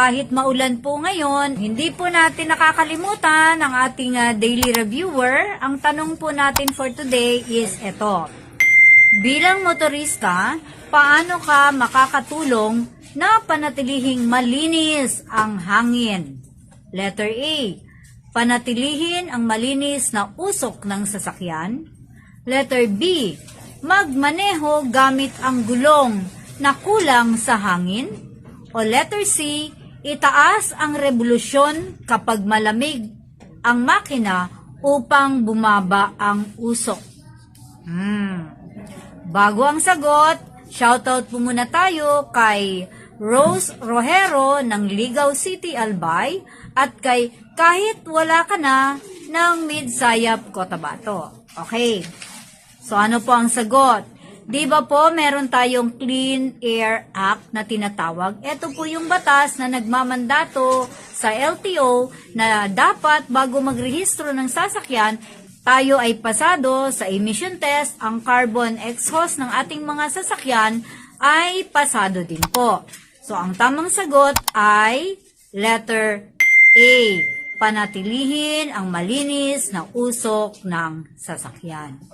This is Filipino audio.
Kahit maulan po ngayon, hindi po natin nakakalimutan ang ating ah, daily reviewer. Ang tanong po natin for today is ito. Bilang motorista, paano ka makakatulong na panatilihing malinis ang hangin? Letter A. Panatilihin ang malinis na usok ng sasakyan. Letter B. Magmaneho gamit ang gulong na kulang sa hangin. O letter C. Itaas ang revolusyon kapag malamig ang makina upang bumaba ang usok. Hmm. Bago ang sagot, shoutout po muna tayo kay Rose Rojero ng Ligaw City, Albay at kay kahit wala ka na ng Midsayap, Cotabato. Okay. So ano po ang sagot? Di ba po meron tayong Clean Air Act na tinatawag? Ito po yung batas na nagmamandato sa LTO na dapat bago magrehistro ng sasakyan, tayo ay pasado sa emission test, ang carbon exhaust ng ating mga sasakyan ay pasado din po. So, ang tamang sagot ay letter A. Panatilihin ang malinis na usok ng sasakyan.